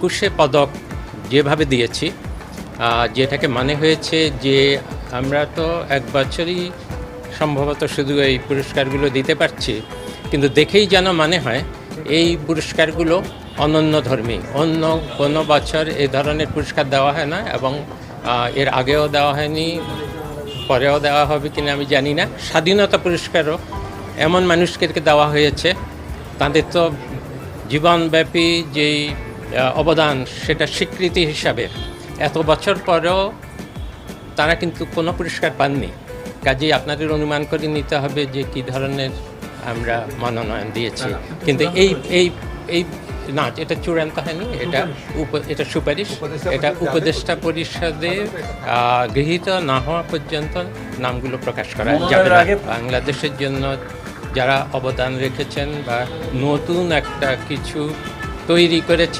একুশে পদক যেভাবে দিয়েছি যেটাকে মানে হয়েছে যে আমরা তো এক বছরই সম্ভবত শুধু এই পুরস্কারগুলো দিতে পারছি, কিন্তু দেখেই যেন মানে হয় এই পুরস্কারগুলো অনন্য ধর্মী। অন্য কোনো বছর এ ধরনের পুরস্কার দেওয়া হয় না এবং এর আগেও দেওয়া হয়নি, পরেও দেওয়া হবে কিনা আমি জানি না। স্বাধীনতা পুরস্কারও এমন মানুষকে দেওয়া হয়েছে, তাদের তো জীবনব্যাপী যেই অবদান সেটা স্বীকৃতি হিসাবে। এত বছর পরেও তারা কিন্তু কোনো পুরস্কার পাননি। কাজেই আপনাদের অনুমান করে নিতে হবে যে কি ধরনের আমরা মনোনয়ন দিয়েছি। কিন্তু এই এই এই না এটা চূড়ান্ত হয়নি এটা উপ- এটা সুপারিশ। এটা উপদেষ্টা পরিষদে গৃহীত না হওয়া পর্যন্ত নামগুলো প্রকাশ করা যাবে বাংলাদেশের জন্য যারা অবদান রেখেছেন বা নতুন একটা কিছু তৈরি করেছেন